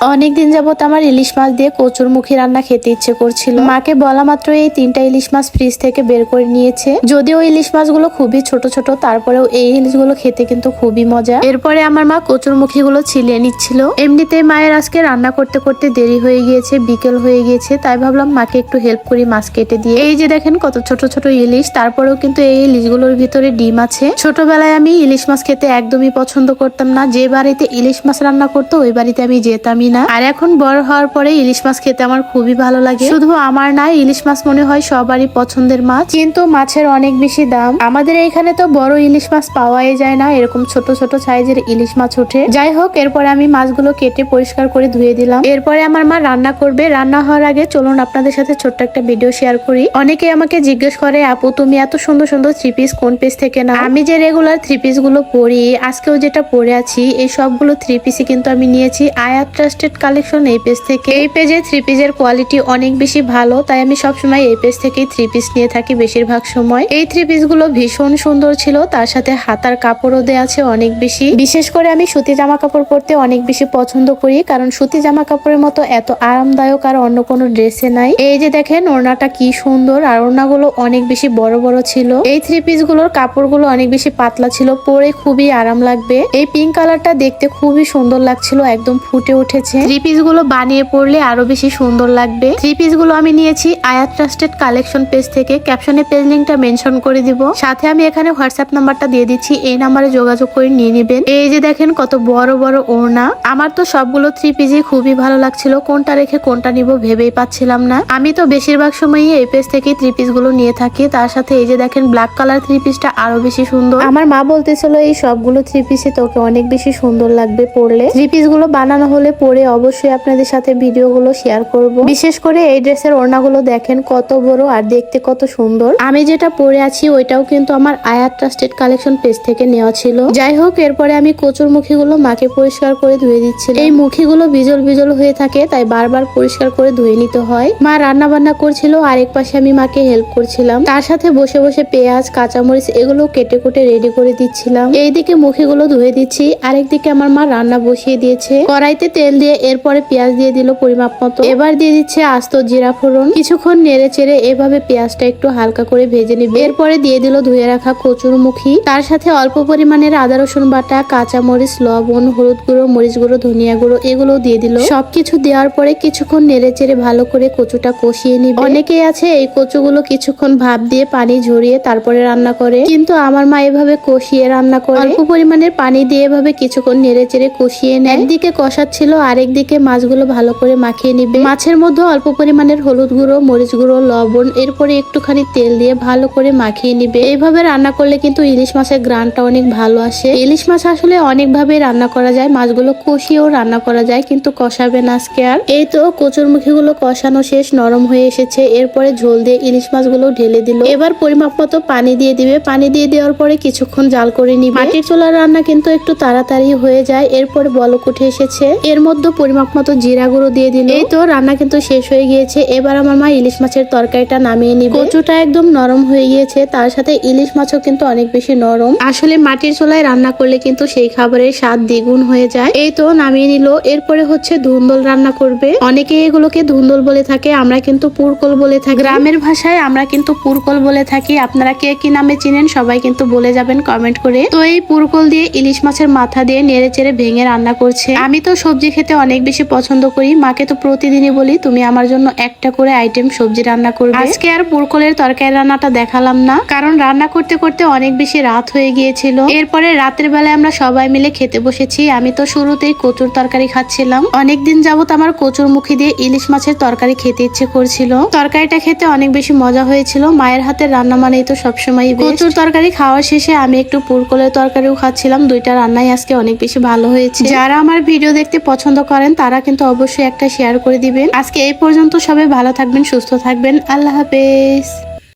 অনেকদিন যাবত আমার ইলিশ মাছ দিয়ে কচুর মুখী রান্না খেতে ইচ্ছে করছিল। মাকে বলা মাত্র এই তিনটা ইলিশ মাছ ফ্রিজ থেকে বের করে নিয়েছে। যদিও ইলিশ মাছগুলো খুবই ছোট ছোট, তারপরেও এই ইলিশগুলো খেতে কিন্তু খুবই মজা। এরপরে আমার মা কচুর মুখীগুলো ছিলিয়ে নিচ্ছিল। এমনিতেই মায়ের আজকে রান্না করতে করতে দেরি হয়ে গিয়েছে, বিকেল হয়ে গিয়েছে, তাই ভাবলাম মাকে একটু হেল্প করি মাছ কেটে দিয়ে। এই যে দেখেন কত ছোট ছোট ইলিশ, তারপরেও কিন্তু এই ইলিশগুলোর ভিতরে ডিম আছে। ছোটবেলায় আমি ইলিশ মাছ খেতে একদমই পছন্দ করতাম না। যে বাড়িতে ইলিশ মাছ রান্না করতো, ওই বাড়িতে আমি যেতামই না। আর এখন বড় হওয়ার পরে ইলিশ মাছ খেতে আমার খুবই ভালো লাগে। শুধু আমার না ইলিশ মাছ মনে হয় সবারই পছন্দের মাছ। কিন্তু মাছের অনেক বেশি দাম। আমাদের এখানে তো বড় ইলিশ মাছ পাওয়াই যায় না এরকম ছোট ছোট সাইজের ইলিশ মাছ ওঠে। যাই হোক এরপরে আমি মাছগুলো কেটে পরিষ্কার করে ধুয়ে দিলাম। এরপরে আমার মা রান্না করবে। রান্না হওয়ার আগে চলুন আপনাদের সাথে ছোট্ট একটা ভিডিও শেয়ার করি। অনেকে আমাকে জিজ্ঞেস করে আপু তুমি এত সুন্দর সুন্দর থ্রি পিস কোন পেজ থেকে না আমি যে রেগুলার থ্রি পিসগুলো পরি আজকেও যেটা পরে আছি এই সবগুলো থ্রি পিসই কিন্তু আমি নিয়েছি। আয়াত ট্রাস্টেড কালেকশন এই পেজ থেকে। এই পেজে থ্রি পিসের কোয়ালিটি অনেক বেশি ভালো, তাই আমি সবসময় এই পেজ থেকেই থ্রি পিস নিয়ে থাকি বেশিরভাগ সময়। এই থ্রি পিসগুলো ভীষণ সুন্দর ছিল, তার সাথে হাতার কাপড়ও দেওয়া আছে অনেক বেশি। বিশেষ করে আমি সুতি জামা কাপড় পরতে অনেক বেশি পছন্দ করি, কারণ সুতি জামা কাপড়ের মতো এত আরামদায়ক আর অন্য কোনো ড্রেসে নাই। এই যে দেখেন, ওড়নাটা কি সুন্দর, আর ওড়নাগুলো অনেক বেশি বড় বড় ছিল। এই থ্রি পিসগুলোর কাপড়গুলো অনেক বেশি পাতলা ছিল, পরে খুবই আরাম লাগবে। এই পিঙ্ক কালারটা দেখতে খুবই সুন্দর লাগছিল, একদম ফুটে উঠেছে। থ্রি পিসগুলো বানিয়ে পড়লে আরও বেশি সুন্দর লাগবে। থ্রি পিসগুলো আমি নিয়েছি আয়া ট্রাস্টেড কালেকশন পেজ থেকে। ক্যাপশনে পেজ লিঙ্কটা মেনশন করে দিব। সাথে আমি এখানে হোয়াটসঅ্যাপ নাম্বারটা দিয়ে দিচ্ছি। এই নাম্বারে যোগাযোগ করে নিয়ে নেবেন। এই যে দেখেন কত বড় বড় ওড়না। আমার তো সবগুলো থ্রি পিসই খুবই ভালো লাগছিল। কোনটা রেখে কোনটা নিব ভেবেই পাচ্ছিলাম না। আমি তো বেশিরভাগ সময়ই এই পেজ থেকে থ্রি পিসগুলো নিয়ে থাকি। তার সাথে এই যে দেখেন ব্ল্যাক কালার থ্রি পিসটা আরও বেশি সুন্দর। আমার মা বলতেছিল, এই সবগুলো থ্রি পিসে তোকে অনেক বেশি সুন্দর লাগবে পরলে থ্রি পিসগুলো বানানো হলে পরে অবশ্যই আপনাদের সাথে ভিডিও গুলো শেয়ার করব। বিশেষ করে এই ড্রেসের ওড়নাগুলো দেখেন কত বড় আর দেখতে কত সুন্দর। আমি যেটা পরে আছি ওইটাও কিন্তু আমার আয়াত ট্রাস্টেড কালেকশন পেজ থেকে নেওয়া ছিল। যাই হোক, এরপরে আমি কচুর মুখীগুলো মাকে পরিষ্কার করে ধুয়ে দিচ্ছি এই মুখীগুলো বিজল বিজল হয়ে থাকে, তাই বারবার পরিষ্কার করে ধুয়ে নিতে হয়। মা রান্না বান্না করছিল, আরেক পাশে আমি মাকে হেল্প করছিলাম। তার সাথে বসে বসে পেঁয়াজ, কাঁচামরিচ এগুলো কেটে কুটে রেডি করে দিচ্ছিলাম। এইদিকে মুখীগুলো ধুয়ে দিচ্ছি, আরেকদিকে আমার মা রান্না বসিয়ে দিয়েছে। কড়াইতে তেল দিয়ে এরপরে পেঁয়াজ দিয়ে দিল পরিমাপ মতো। এবার দিয়ে দিচ্ছে আস্ত জিরা ফোড়ন। কিছুক্ষণ নেড়ে চেড়ে এভাবে পেঁয়াজটা একটু হালকা করে ভেজে নিবে। এরপরে দিয়ে দিল ধুয়ে রাখা কচুর মুখী। তার সাথে অল্প পরিমাণের আদা, রসুন বাটা কাঁচামরিচ লবণ, হলুদ গুঁড়ো, মরিচ গুঁড়ো, ধনিয়া গুঁড়ো এগুলো দিয়ে দিল। সবকিছু দেওয়ার পরে কিছুক্ষণ নেড়ে চেড়ে ভালো করে কচুটা কষিয়ে নিবে। অনেকেই আছে এই কচুগুলো কিছুক্ষণ ভাপ দিয়ে পানি ঝরিয়ে তারপরে রান্না করে। কিন্তু আমার মা এভাবে কষিয়ে রান্না করে। অল্প পরিমাণের পানি দিয়ে এভাবে কিছুক্ষণ নেড়ে চেড়ে কষিয়ে নেয়। একদিকে কষাচ্ছিল আরেক দিকে মাছগুলো ভালো করে মাখিয়ে নিবে। মাছের মধ্যে অল্প পরিমাণের হলুদ গুঁড়ো, মরিচ গুঁড়ো, লবণ, এরপরে একটুখানি তেল দিয়ে ভালো করে মাখিয়ে নিবে। এইভাবে রান্না করলে কিন্তু ইলিশ মাছের গ্রানটা অনেক ভালো আসে। ইলিশ মাছ আসলে অনেক ভাবে রান্না করা যায়। মাছগুলো কষিয়েও রান্না করা যায়, কিন্তু কষাবে না আজকে আর। এই তো কচুর মুখীগুলো কষানো শেষ, নরম হয়ে এসেছে। এরপরে ঝোল দিয়ে ইলিশ মাছগুলো ঢেলে দিল। এবার পরিমাপ মতো পানি দিয়ে দিবে। পানি দিয়ে দেওয়ার পরে কিছুক্ষণ জাল করে নিবে। মাটির চোলার রান্না কিন্তু একটু তাড়াতাড়ি হয়ে যায়। এরপর বলক উঠে এসেছে। এর মধ্যে পরিমাপ মতো জিরা গুঁড়ো দিয়ে দিল। এই তো রান্না কিন্তু শেষ হয়ে গিয়েছে। এবার আমার মা ইলিশ মাছের তরকারিটা নামিয়ে নিবে। কচুটা একদম নরম হয়ে গিয়েছে। তার সাথে ইলিশ মাছও কিন্তু অনেক বেশি নরম। আসলে মাটির চুলায় রান্না করলে কিন্তু সেই খাবারের স্বাদ দ্বিগুণ হয়ে যায়। এই তো নামিয়ে নিল। এরপরে হচ্ছে ধুন্দল রান্না করবে। অনেকে এগুলোকে ধুন্দল বলে থাকে, আমরা কিন্তু পুরকল বলে থাকি। গ্রামের ভাষায় আমরা কিন্তু পুরকল বলে থাকি। আপনারা কে কি নামে চিনেন সবাই কিন্তু বলে যাবেন কমেন্ট করে। তো এই পুরকল দিয়ে ইলিশ মাছের মাথা দিয়ে নেড়ে চেড়ে ভেঙে রান্না করছে। আমি তো সবজি খেতে অনেক বেশি পছন্দ করি। মাকে তো প্রতিদিনই বলি তুমি আমার জন্য একটা করে আইটেম সবজি রান্না করবে। আজকে আর পুরকলের তরকারি রান্নাটা দেখালাম না কারণ রান্না করতে করতে অনেক বেশি রাত হয়ে গিয়েছিল। এরপরে রাতের বেলায় আমরা সবাই মিলে খেতে বসেছি। আমি তো শুরুতেই কচুর তরকারি খাচ্ছিলাম। অনেকদিন যাবত আমার কচুর মুখি দিয়ে ইলিশ মাছের তরকারি খেতে ইচ্ছে করছিল। তরকারিটা খেতে অনেক বেশি মজা হয়েছিল। মায়ের হাতের রান্না মানেই তো সবসময় কচুর তরকারি খাওয়ার শেষে আমি একটু পুরকলের তরকারিও খাচ্ছিলাম। দুইটা রান্নাই আজকে অনেক বেশি ভালো হয়েছে। যারা আমার ভিডিও দেখতে পছন্দ করেন, তারা কিন্তু অবশ্যই একটা শেয়ার করে দিবেন। আজকে এই পর্যন্ত সবাই ভালো থাকবেন, সুস্থ থাকবেন। আল্লাহ হাফেজ।